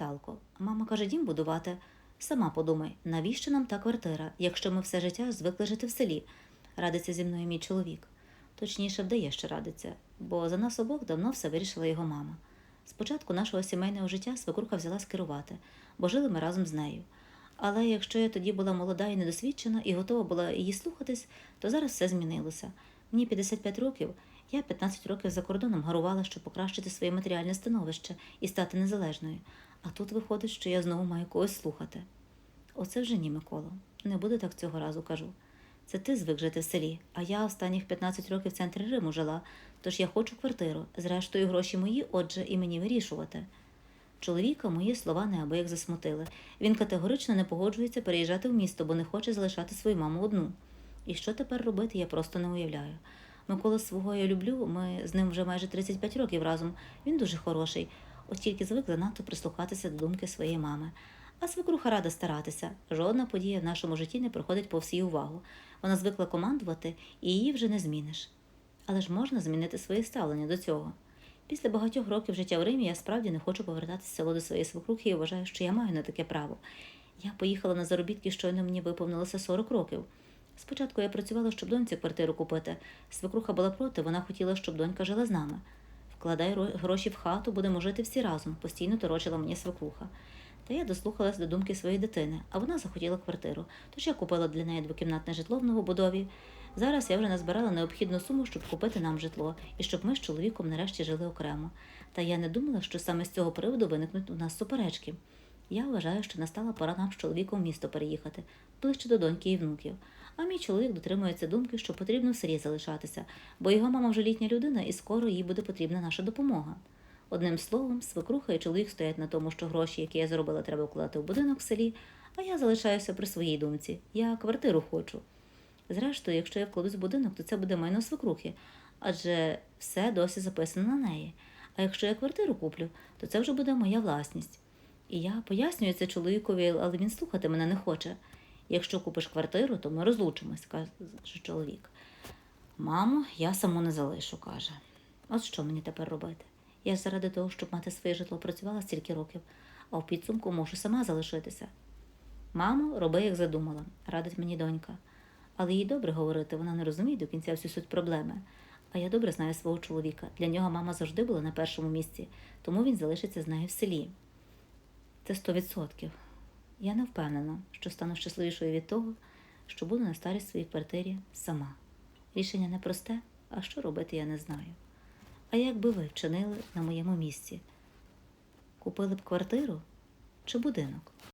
Наталко, мама каже, дім будувати. Сама подумай, навіщо нам та квартира, якщо ми все життя звикли жити в селі? Радиться зі мною мій чоловік. Точніше, вдає, що радиться, бо за нас обох давно все вирішила його мама. Спочатку нашого сімейного життя свекруха взялась керувати, бо жили ми разом з нею. Але якщо я тоді була молода і недосвідчена і готова була її слухатись, то зараз все змінилося. Мені 55 років, я 15 років за кордоном гарувала, щоб покращити своє матеріальне становище і стати незалежною. А тут виходить, що я знову маю когось слухати. Оце вже ні, Миколо. Не буде так цього разу, кажу. Це ти звик жити в селі, а я останніх 15 років в центрі Риму жила, тож я хочу квартиру. Зрештою, гроші мої, отже, і мені вирішувати. Чоловіка мої слова неабияк засмутили. Він категорично не погоджується переїжджати в місто, бо не хоче залишати свою маму одну. І що тепер робити, я просто не уявляю. Микола свого я люблю, ми з ним вже майже 35 років разом. Він дуже хороший, от тільки звик занадто прислухатися до думки своєї мами. А свекруха рада старатися. Жодна подія в нашому житті не проходить повз її увагу. Вона звикла командувати, і її вже не зміниш. Але ж можна змінити своє ставлення до цього. Після багатьох років життя в Римі я справді не хочу повертатися село до своєї свекрухи і вважаю, що я маю на таке право. Я поїхала на заробітки, щойно мені виповнилося 40 років. Спочатку я працювала, щоб доньці квартиру купити. Свекруха була проти, вона хотіла, щоб донька жила з нами. Вкладай гроші в хату, будемо жити всі разом, постійно торочила мені свекруха. Та я дослухалась до думки своєї дитини, а вона захотіла квартиру. Тож я купила для неї двокімнатне житло в новобудові. Зараз я вже назбирала необхідну суму, щоб купити нам житло, і щоб ми з чоловіком нарешті жили окремо. Та я не думала, що саме з цього приводу виникнуть у нас суперечки. Я вважаю, що настала пора нам з чоловіком в місто переїхати, ближче до доньки і внуків. А мій чоловік дотримується думки, що потрібно в селі залишатися, бо його мама вже літня людина, і скоро їй буде потрібна наша допомога. Одним словом, свекруха і чоловік стоять на тому, що гроші, які я заробила, треба вкладати в будинок в селі, а я залишаюся при своїй думці. Я квартиру хочу. Зрештою, якщо я вкладусь в будинок, то це буде майно свекрухи, адже все досі записано на неї. А якщо я квартиру куплю, то це вже буде моя власність. І я пояснюю це чоловікові, але він слухати мене не хоче. Якщо купиш квартиру, то ми розлучимось, каже чоловік. Мамо, я саму не залишу, каже. От що мені тепер робити? Я ж заради того, щоб мати своє житло, працювала стільки років, а в підсумку можу сама залишитися. Мамо, роби, як задумала, радить мені донька. Але їй добре говорити, вона не розуміє до кінця всю суть проблеми. А я добре знаю свого чоловіка. Для нього мама завжди була на першому місці, тому він залишиться з нею в селі. Це сто відсотків. Я не впевнена, що стану щасливішою від того, що буду на старість своїй квартирі сама. Рішення непросте, а що робити я не знаю. А як би ви вчинили на моєму місці? Купили б квартиру чи будинок?